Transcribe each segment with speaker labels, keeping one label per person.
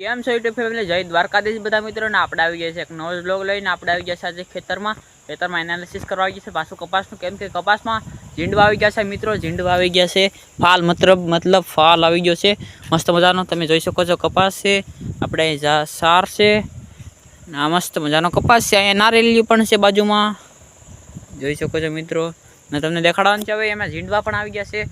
Speaker 1: કેમ છો YouTube family જય દ્વારકાધીશ બધા મિત્રોને. આપણે આવી ગયા છે એક નવો બ્લોગ લઈને. આપણે આવી ગયા છે આજે ખેતરમાં. ખેતરમાં એનાલિસિસ કરવા આવી ગયા છે પાછું કપાસનું કેમ કે કપાસમાં ઝીંડવા આવી ગયા છે મિત્રો. ઝીંડવા આવી ગયા છે. ફાલ મતલબ મતલબ ફાલ આવી ગયો છે. મસ્ત મજાનો. તમે જોઈ શકો છો કપાસ છે. આપણે અહીં સાર છે. આ મસ્ત મજાનો કપાસ છે. અહીંયા નારેલી પણ છે બાજુમાં. જોઈ શકો છો મિત્રો. ને તમને દેખાડવાનું છે. હવે એમાં ઝીંડવા પણ આવી ગયા છે.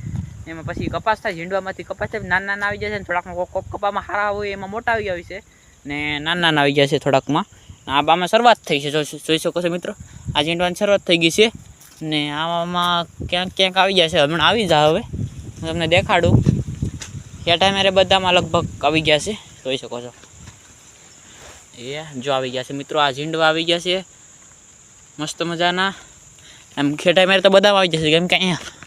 Speaker 1: એમાં પછી કપાસ થાય ઝીંડવામાંથી કપાસ થાય, નાના નાના આવી જાય છે થોડાકમાં કોક કોક કપામાં સારા હોય એમાં મોટા આવી જાય છે. ને નાના નાના આવી ગયા છે થોડાકમાં. આ આમાં શરૂઆત થઈ છે, જોઈ શકો છો મિત્રો. આ ઝીંડવાની શરૂઆત થઈ ગઈ છે. ને આમાં ક્યાંક ક્યાંક આવી ગયા છે. હમણાં આવી જાય હવે. હું તમને દેખાડું. એ ટાઈમે બધામાં લગભગ આવી ગયા છે. જોઈ શકો છો. એ જો આવી ગયા છે મિત્રો. આ ઝીંડવા આવી ગયા છે. મસ્ત મજાના. એમ ખેટાઈ મારે તો બધામાં આવી જશે. કેમ કે અહીંયા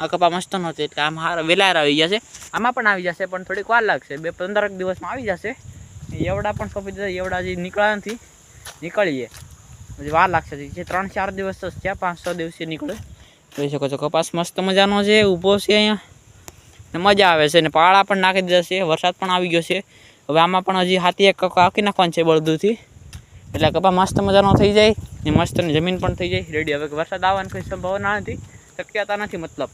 Speaker 1: આ કપા મસ્ત નહોતી એટલે આમ હાર વેલાર આવી જશે આમાં પણ આવી જશે, પણ થોડીક વાર લાગશે. બે પંદરક દિવસમાં આવી જશે. એવડા પણ સોંપી દીધા, એવડા હજી નીકળ્યા નથી. નીકળીએ. હજી વાર લાગશે જે ત્રણ ચાર દિવસ તો છે પાંચ છ દિવસે નીકળે. જોઈ શકો છો, કપાસ મસ્ત મજાનો છે, ઊભો છે અહીંયા. ને મજા આવે છે, ને પાળા પણ નાખી દીધા છે, વરસાદ પણ આવી ગયો છે. હવે આમાં પણ હજી હાથી એક કાકી નાખવાનું છે બળદુથી. એટલે કપા મસ્ત મજાનો થઈ જાય, ને મસ્ત જમીન પણ થઈ જાય. રેડી હવે વરસાદ આવવાની કોઈ સંભાવના નથી. શક્યતા નથી, મતલબ.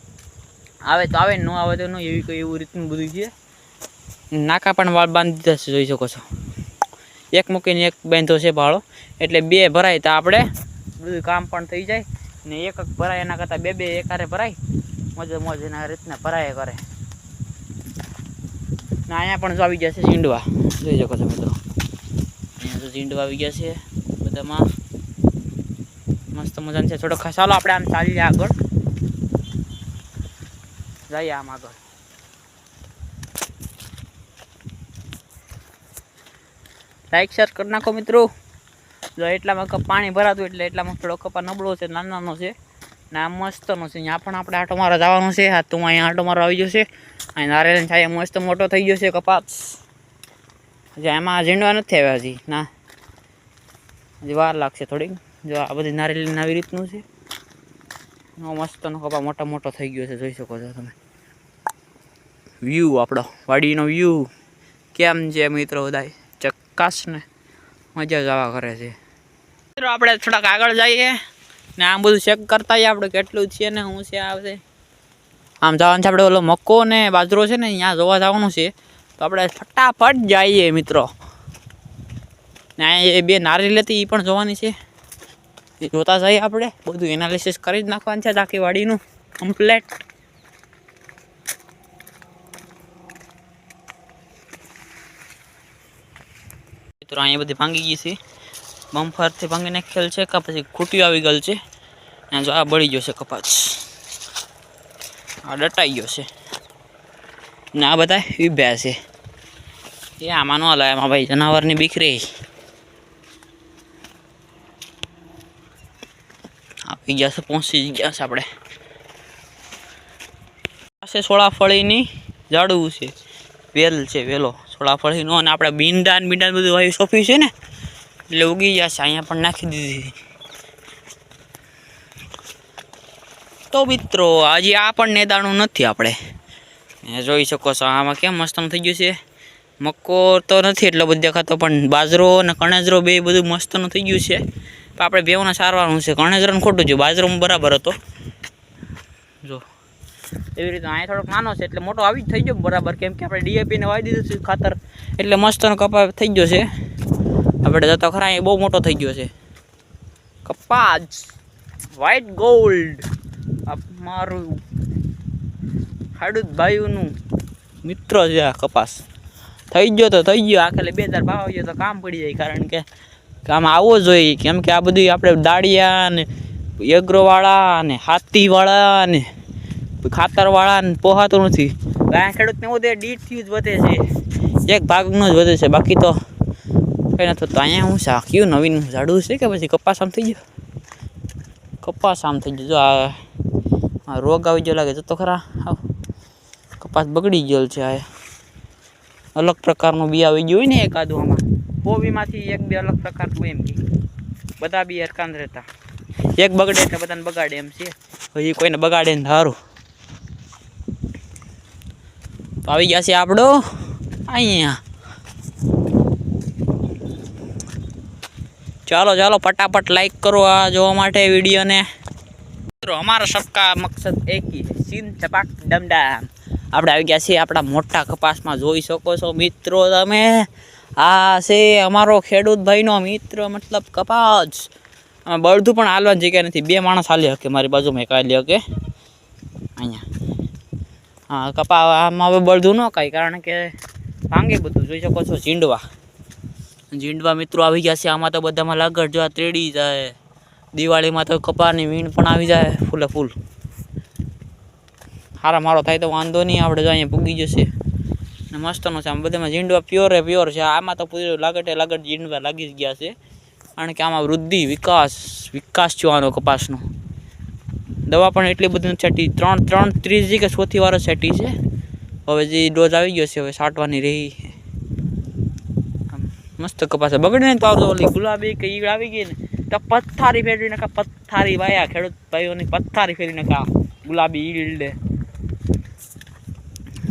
Speaker 1: આવે તો આવે, ન આવે તો ન, એવી કોઈ એવું રીતનું બધું છે? નાકા પણ વાળ બાંધી દીધા છે, જોઈ શકો છો. એક મૂકીને એક બાંધો છે ભાળો. એટલે બે ભરાય તો આપણે બધું કામ પણ થઈ જાય ને એક એક ભરાય, એના કરતાં બે બે એકારે ભરાય. મોજે મોજ એના રીતના ભરાય કરે. ને અહીંયા પણ જો આવી ગયા છે ઝીંડવા. જોઈ શકો છો મિત્રો. અહીંયા તો ઝીંડવા આવી ગયા છે બધામાં. મસ્ત મજાનું છે. થોડો ચાલો આપણે આમ ચાલીએ આગળ. જઈએ આમ આગળ. લાઈક શેર કરી નાખો મિત્રો. જો એટલામાં કપ પાણી ભરાતું એટલે એટલામાં થોડો કપા નબળો છે, નાનાનો છે. ને આ મસ્તનો છે. અહીંયા પણ આપણે આટો મારવા જવાનો છે. હા, તો અહીંયા આટો મારો આવી જશે. અહીં નારિયેળ છાયા મસ્ત મોટો થઈ ગયો છે કપાસ. હજી એમાં ઝીંડવા નથી આવ્યા હજી. ના. હજી વાર લાગશે થોડીક. જો આ બધી નારિયેળની આવી રીતનું છે. મસ્તનો કપા મોટો મોટો થઈ ગયો છે. જોઈ શકો છો તમે. વ્યૂ, આપણો વાડીનો વ્યૂ. કેમ છે મિત્રો બધા ચક્કાસ ને. મજા જ આવા કરે છે. મિત્રો, આપણે થોડાક આગળ જઈએ. ને આમ બધું ચેક કરતા જઈએ આપણે કેટલું છે ને શું છે આવશે આમ જવાનું છે આપણે ઓલો મક્કો ને બાજરો છે ને ત્યાં જોવા જવાનું છે. તો આપણે ફટાફટ જઈએ મિત્રો. ને એ બે નારી લેતી એ પણ જોવાની છે. એ જોતા જઈએ આપણે. બધું એનાલિસિસ કરી જ નાખવાનું છે આખી વાડીનું. કમ્પ્લેટ મિત્રો, અહીંયા બધી ભાંગી ગઈ છે. બમ્ફરથી ભાંગી નાખેલ છે કે પછી ખૂટીઓ આવી ગયેલ છે. ત્યાં જો આ બળી ગયો છે કપાસ. આ ડટાઈ ગયો છે. ને આ બધા ઉભ્યા છે. એ આમાં ન હલાય એમાં ભાઈ જનાવરની બીક રહી આપી ગયા છે, પહોંચી ગયા છે આપણે. પાસે સોળાફળીની ઝાડવું છે. વેલ છે, વેલો. સોળાફળીનો અને આપણે બીંડા ને બીંડા બધું વાયુ સોંપ્યું છે ને, એટલે ઉગી છે, અહીંયા પણ નાખી દીધી તો મિત્રો, આજે આ પણ નેદાણું નથી આપણે. જોઈ શકો છો, આમાં કેમ મસ્તનું થઈ ગયું છે. મક્કો તો નથી એટલો બધો દેખાતો, પણ બાજરો અને કણેજરો બે બધું મસ્તનું થઈ ગયું છે. આપણે બેઉને સારવાનું છે. કણેજરોને ખોટું છે બાજરો બરાબર હતો. જો. એવી રીતે અહીંયા થોડોક નાનો છે, એટલે મોટો આવી જ થઈ ગયો બરાબર. કેમ કે આપણે ડીએપીને વાવી દીધું છે ખાતર, એટલે મસ્તનો કપા થઈ ગયો છે. આપણે જતો ખરા એ બહુ મોટો થઈ ગયો છે. કપાસ વ્હાઈટ ગોલ્ડ મારું હાડુદભાઈનું મિત્ર છે આ કપાસ. થઈ ગયો તો થઈ ગયો આખેલે બે હજાર ભાવ ગયો તો કામ પડી જાય, કારણ કે કામ આવવો જોઈએ કેમ કે આ બધું આપણે દાળિયા ને યગ્રોવાળા ને હાથીવાળા ને ખાતરવાળા ને પોહાતું નથી. ગાય ખેડૂતને વધે દીઠથી જ વધે છે. એક ભાગનો જ વધે છે. બાકી તો કંઈ નથી થતું. અહીંયા હું શાક્યું નવીન ઝાડું છે કે પછી કપાસ આમ થઈ ગયો? કપાસ આમ થઈ ગયો. જો આ આ રોગ આવી ગયો લાગે તો ખરા. આવ. કપાસ બગડી ગયેલ છે આ. અલગ પ્રકારનું બી આવી ગયું હોય ને એકાદું આમાં. કોબીમાંથી એક બે અલગ પ્રકારનું એમ બધા બી હરકાન રહેતા. એક બગડે એટલે બધાને બગાડે એમ છે. હજી કોઈને બગાડે ને સારું તો આવી ગયા છે આપણો. અહીંયા. ચાલો ચાલો, ફટાફટ લાઈક કરો આ જોવા માટે વિડીયોને. મિત્રો, અમારો સબકા મકસદ એક સીન, ચપાક ડમડામ આપણે આવી ગયા છીએ આપણા મોટા કપાસમાં. જોઈ શકો છો મિત્રો તમે. આ છે અમારો ખેડૂત ભાઈનો મિત્ર, મતલબ કપાસ. બળધું પણ હાલવાની જગ્યા નથી. બે માણસ હાલી શકે મારી બાજુમાં એક હાલી શકે અહીંયા. હા, કપા આમાં હવે બળધું ન કાંઈ કારણ કે ભાંગે બધું, જોઈ શકો છો, ઝીંડવા. ઝીંડવા મિત્રો આવી ગયા છે, આમાં તો બધામાં લાગડ જો આ ત્રેડી જાય. દિવાળીમાં તો કપાની વીણ પણ આવી જાય, ફૂલે ફૂલ. હારા મારો થાય તો વાંધો નહીં, આપણે જો અહીંયા પૂગી જશે. ને મસ્તનો છે, આમ બધામાં ઝીંડવા પ્યોરે પ્યોર છે. આમાં તો પૂરું લાગટે લાગટ ઝીંડવા લાગી જ ગયા છે. કારણ કે આમાં વૃદ્ધિ, વિકાસ વિકાસ જોવાનો કપાસનો. દવા પણ એટલી બધી નથી છાંટી. ત્રણ ત્રણ ત્રીજી કે ચોથી વાર છાંટી છે. હવે જે ડોઝ આવી ગયો છે, હવે છાંટવાની રહી. મસ્ત કપાસ બગડે ને તો આવતો ઓલી ગુલાબી કે ઈગળ આવી ગઈ ને, તો પથ્થારી ફેરવી નાખા, પથ્થારી વાયા ખેડૂત ભાઈઓની પથ્થારી ફેરવી નાખા ગુલાબી ઈડે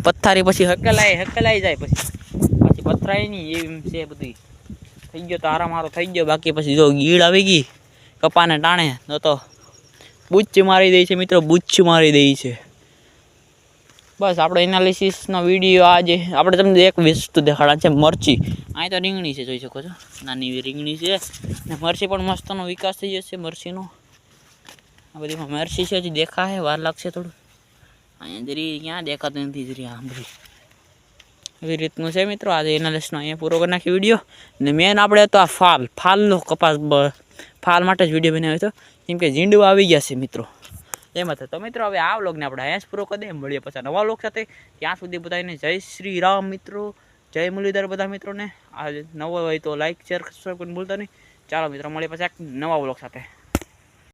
Speaker 1: પથ્થારી પછી હકેલાય હકેલાઈ જાય પછી. પછી પથરાય નહીં એમ છે બધી. થઈ ગયો તો આરામ આરો થઈ ગયો. બાકી પછી જો ગીળ આવી ગઈ, કપાને ટાણે તો તો મારી દઈ છે મિત્રો, બુચ્ચ મારી દે છે. બસ આપણે એનાલિસિસનો વીડિયો આજે, આપણે તમને એક વસ્તુ દેખાડા છે, મરચી. અહીં તો રીંગણી છે, જોઈ શકો છો. નાની રીંગણી છે. ને મરચી પણ મસ્તનો વિકાસ થઈ જશે મરચીનો. આ બધીમાં મરચી છે, હજી દેખાય વાર લાગશે થોડું. અહીંયા જરી, ક્યાં દેખાતું નથી જરી આમ એવી રીતનું છે મિત્રો, આજે એનાલિસનો અહીંયા પૂરો કરી નાખી વીડિયો ને મેન આપણે તો આ ફાલ, ફાલનો કપાસ ફાલ માટે જ વીડિયો બનાવ્યો હતો. કેમ કે ઝીંડવા આવી ગયા છે મિત્રો. એમાં તો મિત્રો, હવે આ વ્લોગને આપણે અહીંયા પૂરો કરી દઈએ. મળીએ પછી નવા વ્લોગ સાથે. ત્યાં સુધી બધાને જય શ્રી રામ મિત્રો. જય મુરલીધર બધા મિત્રોને. આ નવો હોય તો લાઇક શેર સબસ્ક્રાઈબ કરીને ભૂલતા નહીં. ચાલો મિત્રો, મળીએ પછી એક નવા વ્લોગ સાથે.